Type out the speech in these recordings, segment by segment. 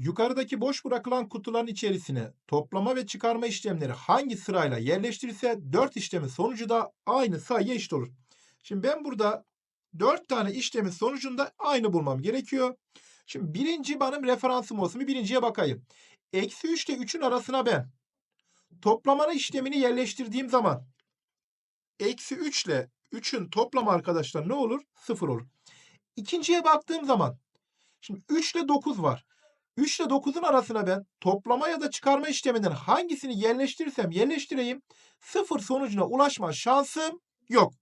Yukarıdaki boş bırakılan kutuların içerisine toplama ve çıkarma işlemleri hangi sırayla yerleştirirse 4 işlemin sonucu da aynı sayıya eşit olur. Şimdi ben burada 4 tane işlemin sonucunda aynı bulmam gerekiyor. Şimdi birinci benim referansım olsun. Bir birinciye bakayım. Eksi 3 ile 3'ün arasına ben toplama işlemini yerleştirdiğim zaman eksi 3 ile 3'ün toplamı arkadaşlar ne olur? 0 olur. İkinciye baktığım zaman şimdi 3 ile 9 var. 3 ile 9'un arasına ben toplama ya da çıkarma işleminden hangisini yerleştirirsem yerleştireyim 0 sonucuna ulaşma şansım yok.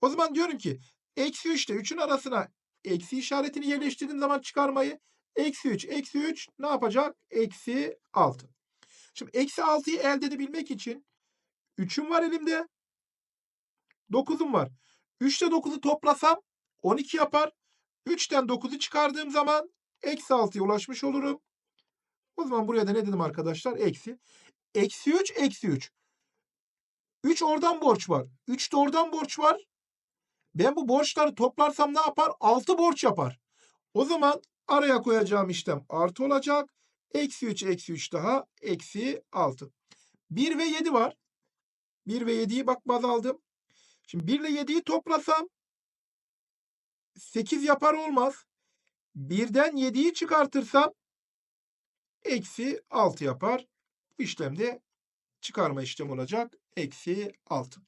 O zaman diyorum ki eksi 3 ile 3'ün arasına eksi işaretini yerleştirdiğim zaman çıkarmayı eksi 3 eksi 3 ne yapacak? Eksi 6. Şimdi eksi 6'yı elde edebilmek için 3'üm var elimde 9'um var. 3 ile 9'u toplasam 12 yapar. 3'ten 9'u çıkardığım zaman eksi 6'ya ulaşmış olurum. O zaman buraya da ne dedim arkadaşlar? Eksi. Eksi 3, eksi 3. 3 oradan borç var. 3 de oradan borç var. Ben bu borçları toplarsam ne yapar? 6 borç yapar. O zaman araya koyacağım işlem artı olacak. Eksi 3, eksi 3 daha eksi 6. 1 ve 7 var. 1 ve 7'yi bak baz aldım. Şimdi 1 ile 7'yi toplasam 8 yapar olmaz. 1'den 7'yi çıkartırsam eksi 6 yapar. Bu işlemde çıkarma işlemi olacak. Eksi 6.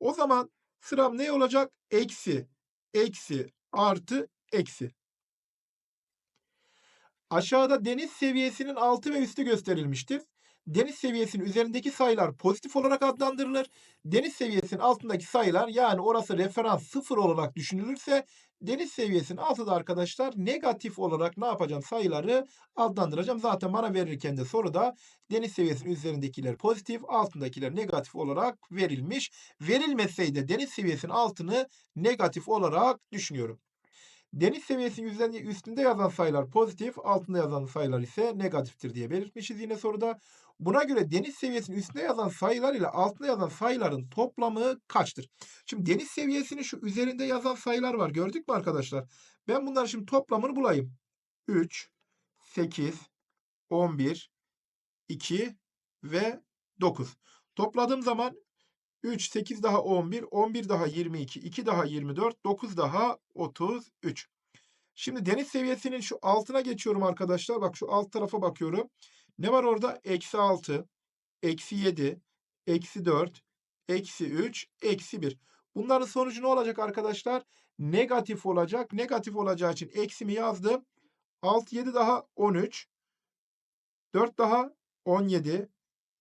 O zaman sıram ne olacak? Eksi, eksi, artı, eksi. Aşağıda deniz seviyesinin altı ve üstü gösterilmiştir. Deniz seviyesinin üzerindeki sayılar pozitif olarak adlandırılır. Deniz seviyesinin altındaki sayılar yani orası referans sıfır olarak düşünülürse deniz seviyesinin altında arkadaşlar negatif olarak ne yapacağım sayıları adlandıracağım. Zaten bana verirken de soruda deniz seviyesinin üzerindekiler pozitif altındakiler negatif olarak verilmiş. Verilmeseydi deniz seviyesinin altını negatif olarak düşünüyorum. Deniz seviyesinin üzerinde, üstünde yazan sayılar pozitif, altında yazan sayılar ise negatiftir diye belirtmişiz yine soruda. Buna göre deniz seviyesinin üstünde yazan sayılar ile altında yazan sayıların toplamı kaçtır? Şimdi deniz seviyesinin şu üzerinde yazan sayılar var. Gördük mü arkadaşlar? Ben bunların şimdi toplamını bulayım. 3, 8, 11, 2 ve 9. Topladığım zaman 3, 8 daha 11, 11 daha 22, 2 daha 24, 9 daha 33. Şimdi deniz seviyesinin şu altına geçiyorum arkadaşlar. Bak şu alt tarafa bakıyorum. Ne var orada? Eksi 6, eksi 7, eksi 4, eksi 3, eksi 1. Bunların sonucu ne olacak arkadaşlar? Negatif olacak. Negatif olacağı için eksimi yazdım. 6, 7 daha 13. 4 daha 17.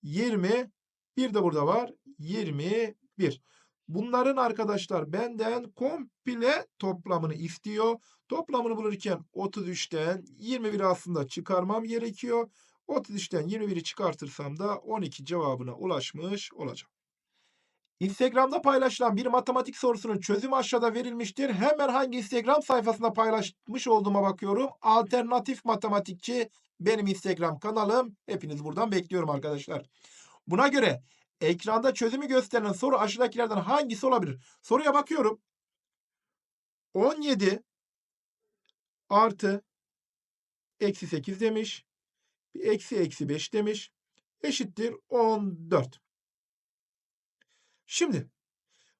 20. Bir de burada var. 21. Bunların arkadaşlar benden komple toplamını istiyor. Toplamını bulurken 33'ten 21'i aslında çıkarmam gerekiyor. 33'ten 21'i çıkartırsam da 12 cevabına ulaşmış olacağım. Instagram'da paylaşılan bir matematik sorusunun çözümü aşağıda verilmiştir. Hemen hangi Instagram sayfasında paylaşmış olduğuma bakıyorum. Alternatif Matematikçi benim Instagram kanalım. Hepiniz buradan bekliyorum arkadaşlar. Buna göre ekranda çözümü gösterilen soru aşağıdakilerden hangisi olabilir? Soruya bakıyorum. 17 artı eksi 8 demiş. Bir eksi eksi 5 demiş. Eşittir 14. Şimdi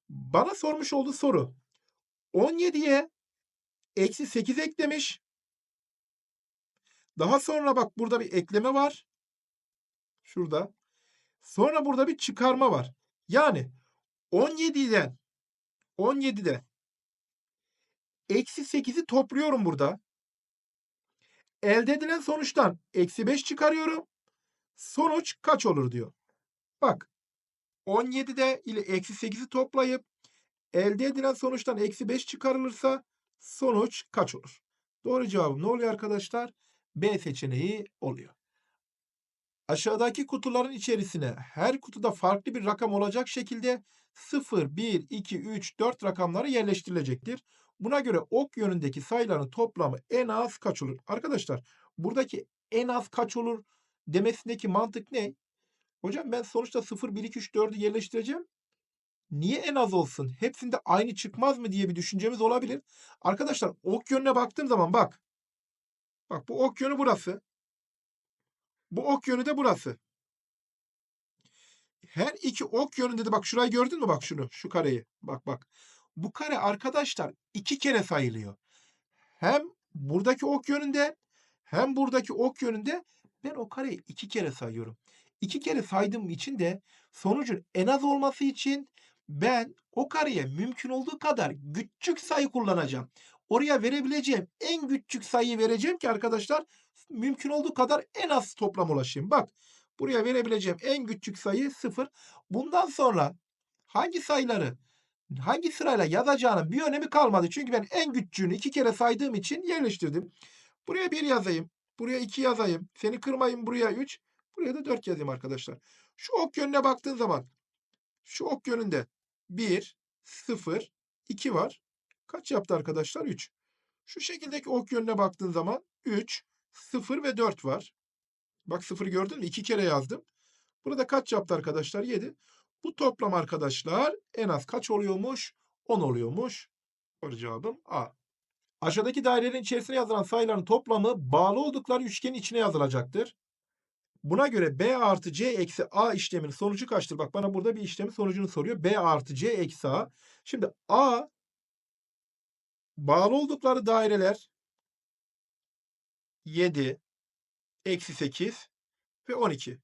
bana sormuş olduğu soru 17'ye eksi 8 eklemiş. Daha sonra bak burada bir ekleme var. Şurada. Sonra burada bir çıkarma var. Yani 17'den 17'de eksi 8'i topluyorum burada. Elde edilen sonuçtan eksi 5 çıkarıyorum. Sonuç kaç olur diyor. Bak 17'de ile eksi 8'i toplayıp elde edilen sonuçtan eksi 5 çıkarılırsa sonuç kaç olur? Doğru cevabım ne oluyor arkadaşlar? B seçeneği oluyor. Aşağıdaki kutuların içerisine her kutuda farklı bir rakam olacak şekilde 0, 1, 2, 3, 4 rakamları yerleştirilecektir. Buna göre ok yönündeki sayıların toplamı en az kaç olur? Arkadaşlar buradaki en az kaç olur demesindeki mantık ne? Hocam ben sonuçta 0, 1, 2, 3, 4'ü yerleştireceğim. Niye en az olsun? Hepsinde aynı çıkmaz mı diye bir düşüncemiz olabilir. Arkadaşlar ok yönüne baktığım zaman bak. Bak bu ok yönü burası. Bu ok yönü de burası. Her iki ok yönünde de bak şurayı gördün mü bak şunu şu kareyi. Bak bak. Bu kare arkadaşlar iki kere sayılıyor. Hem buradaki ok yönünde hem buradaki ok yönünde ben o kareyi iki kere sayıyorum. İki kere saydığım için de sonucun en az olması için ben o kareye mümkün olduğu kadar küçük sayı kullanacağım. Oraya verebileceğim en küçük sayıyı vereceğim ki arkadaşlar mümkün olduğu kadar en az toplam ulaşayım. Bak buraya verebileceğim en küçük sayı 0. Bundan sonra hangi sayıları hangi sırayla yazacağının bir önemi kalmadı. Çünkü ben en küçüğünü iki kere saydığım için yerleştirdim. Buraya 1 yazayım. Buraya 2 yazayım. Seni kırmayın buraya 3. Buraya da 4 yazayım arkadaşlar. Şu ok yönüne baktığın zaman şu ok yönünde 1, 0, 2 var. Kaç yaptı arkadaşlar? 3. Şu şekildeki ok yönüne baktığın zaman 3, 0 ve 4 var. Bak 0'ı gördün mü? 2 kere yazdım. Burada kaç yaptı arkadaşlar? 7. Bu toplam arkadaşlar en az kaç oluyormuş? 10 oluyormuş. Doğru cevabım A. Aşağıdaki dairelerin içerisine yazılan sayıların toplamı bağlı oldukları üçgenin içine yazılacaktır. Buna göre B artı C eksi A işleminin sonucu kaçtır? Bak bana burada bir işlemin sonucunu soruyor. B artı C eksi A. Şimdi A bağlı oldukları daireler 7, eksi 8 ve 12.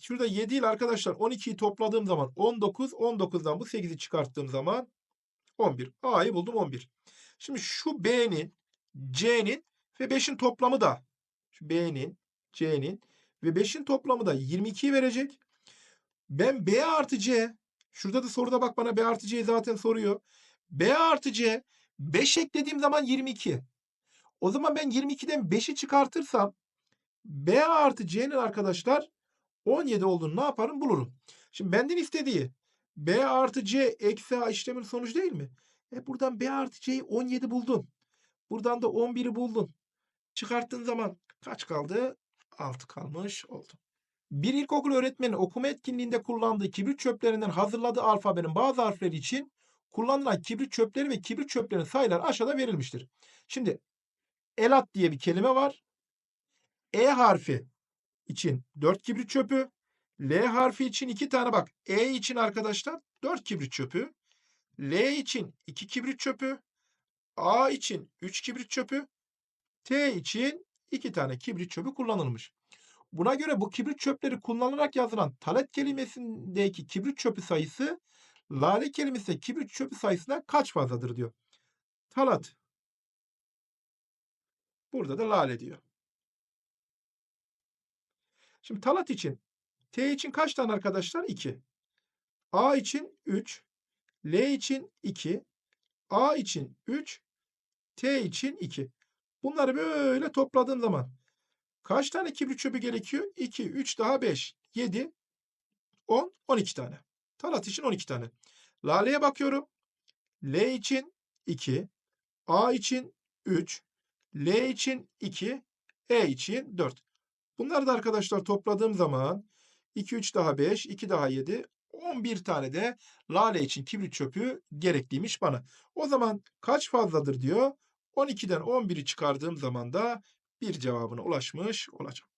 Şurada 7 ile arkadaşlar 12'yi topladığım zaman 19, 19'dan bu 8'i çıkarttığım zaman 11. A'yı buldum 11. Şimdi şu B'nin, C'nin ve 5'in toplamı da B'nin, C'nin ve 5'in toplamı da 22'yi verecek. Ben B artı C, şurada da soruda bak bana B artı C'yi zaten soruyor. B artı C, 5 eklediğim zaman 22. O zaman ben 22'den 5'i çıkartırsam B artı C'nin arkadaşlar 17 olduğunu ne yaparım bulurum. Şimdi benden istediği B artı C eksi A işlemin sonucu değil mi? E buradan B artı C'yi 17 buldun. Buradan da 11'i buldun. Çıkarttığın zaman kaç kaldı? 6 kalmış oldu. Bir ilkokul öğretmeni okuma etkinliğinde kullandığı kibrit çöplerinden hazırladığı alfabenin bazı harfleri için kullanılan kibrit çöpleri ve kibrit çöplerinin sayıları aşağıda verilmiştir. Şimdi elat diye bir kelime var. E harfi için 4 kibrit çöpü. L harfi için 2 tane bak. E için arkadaşlar 4 kibrit çöpü. L için 2 kibrit çöpü. A için 3 kibrit çöpü. T için 2 tane kibrit çöpü kullanılmış. Buna göre bu kibrit çöpleri kullanılarak yazılan talet kelimesindeki kibrit çöpü sayısı lale kelimesindeki kibrit çöpü sayısından kaç fazladır diyor. Talat. Burada da lale diyor. Şimdi talat için T için kaç tane arkadaşlar? 2. A için 3. L için 2. A için 3. T için 2. Bunları böyle topladığım zaman kaç tane kibrit çöpü gerekiyor? 2, 3 daha 5, 7, 10, 12 tane. Talat için 12 tane. Lale'ye bakıyorum. L için 2. A için 3. L için 2. E için 4. Bunları da arkadaşlar topladığım zaman 2, 3 daha 5, 2 daha 7, 11 tane de lale için kibrit çöpü gerekliymiş bana. O zaman kaç fazladır diyor. 12'den 11'i çıkardığım zaman da bir cevabına ulaşmış olacağım.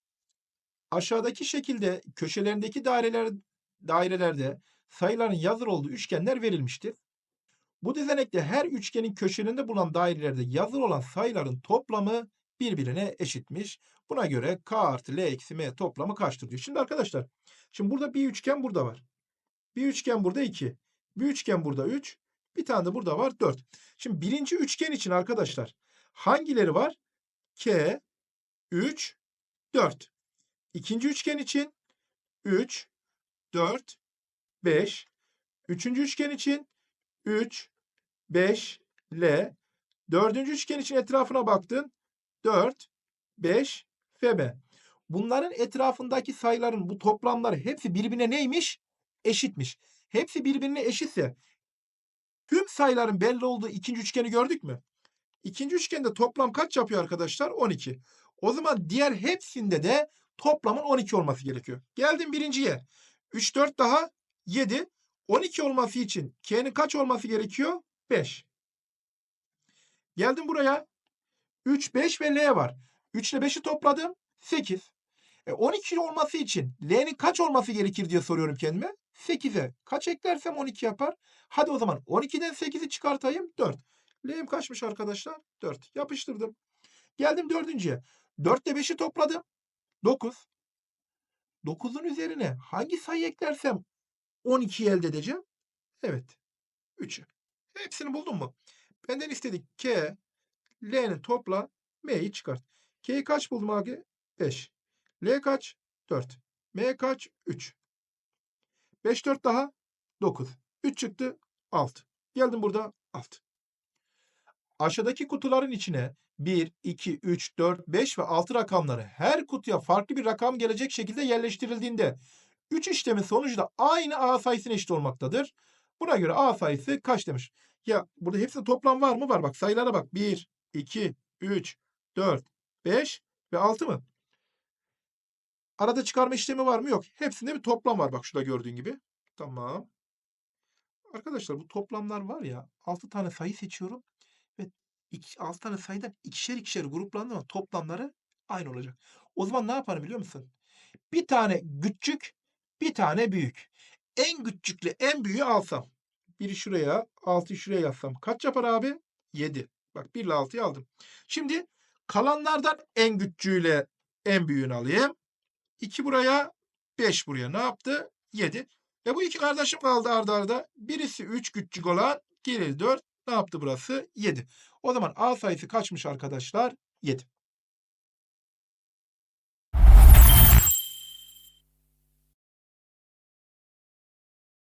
Aşağıdaki şekilde köşelerindeki daireler dairelerde sayıların yazılı olduğu üçgenler verilmiştir. Bu düzenekte her üçgenin köşelerinde bulunan dairelerde yazılı olan sayıların toplamı birbirine eşitmiş. Buna göre k artı l eksi m toplamı kaçtır diyor. Şimdi arkadaşlar şimdi burada bir üçgen burada var. Bir üçgen burada 2. Bir üçgen burada 3. Bir tane de burada var 4. Şimdi birinci üçgen için arkadaşlar hangileri var? K, 3, 4. İkinci üçgen için 3, 4, 5. Üçüncü üçgen için 3, 5, L. Dördüncü üçgen için etrafına baktın. 4, 5 ve B. Bunların etrafındaki sayıların bu toplamları hepsi birbirine neymiş? Eşitmiş. Hepsi birbirine eşitse tüm sayıların belli olduğu ikinci üçgeni gördük mü? İkinci üçgende toplam kaç yapıyor arkadaşlar? 12. O zaman diğer hepsinde de toplamın 12 olması gerekiyor. Geldim birinciye. 3, 4 daha 7. 12 olması için K'nin kaç olması gerekiyor? 5. Geldim buraya. 3, 5 ve L var. 3 ile 5'i topladım. 8. E 12 olması için L'nin kaç olması gerekir diye soruyorum kendime. 8'e kaç eklersem 12 yapar. Hadi o zaman 12'den 8'i çıkartayım 4. L'm kaçmış arkadaşlar? 4. Yapıştırdım. Geldim dördüncüye. 4 ile 5'i topladım. 9. 9'un üzerine hangi sayı eklersem 12'yi elde edeceğim? Evet. 3'ü. Hepsini buldun mu? Benden istedik K, L'nin topla, M'yi çıkart. K'yi kaç buldum abi? 5. L kaç? 4. M kaç? 3. 5 4 daha 9. 3 çıktı 6. Geldim burada 6. Aşağıdaki kutuların içine 1, 2, 3, 4, 5 ve 6 rakamları her kutuya farklı bir rakam gelecek şekilde yerleştirildiğinde 3 işlemin sonucu da aynı A sayısına eşit olmaktadır. Buna göre A sayısı kaç demiş. Ya burada hepsinin toplam var mı? Var. Bak sayılara bak. 1, 2, 3, 4, 5 ve 6 mı? Arada çıkarma işlemi var mı? Yok. Hepsinde bir toplam var. Bak şurada gördüğün gibi. Tamam. Arkadaşlar bu toplamlar var ya 6 tane sayı seçiyorum ve 6 tane sayıdan ikişer ikişer gruplandığım zaman toplamları aynı olacak. O zaman ne yaparım biliyor musun? Bir tane küçük, bir tane büyük. En küçükle en büyüğü alsam. Biri şuraya, 6'yı şuraya yazsam. Kaç yapar abi? 7. Bak 1 ile 6'yı aldım. Şimdi kalanlardan en küçüğüyle en büyüğünü alayım. 2 buraya, 5 buraya. Ne yaptı? 7. E bu iki kardeşim kaldı arda arda. Birisi 3 küçük olan, diğeri 4. Ne yaptı burası? 7. O zaman A sayısı kaçmış arkadaşlar? 7.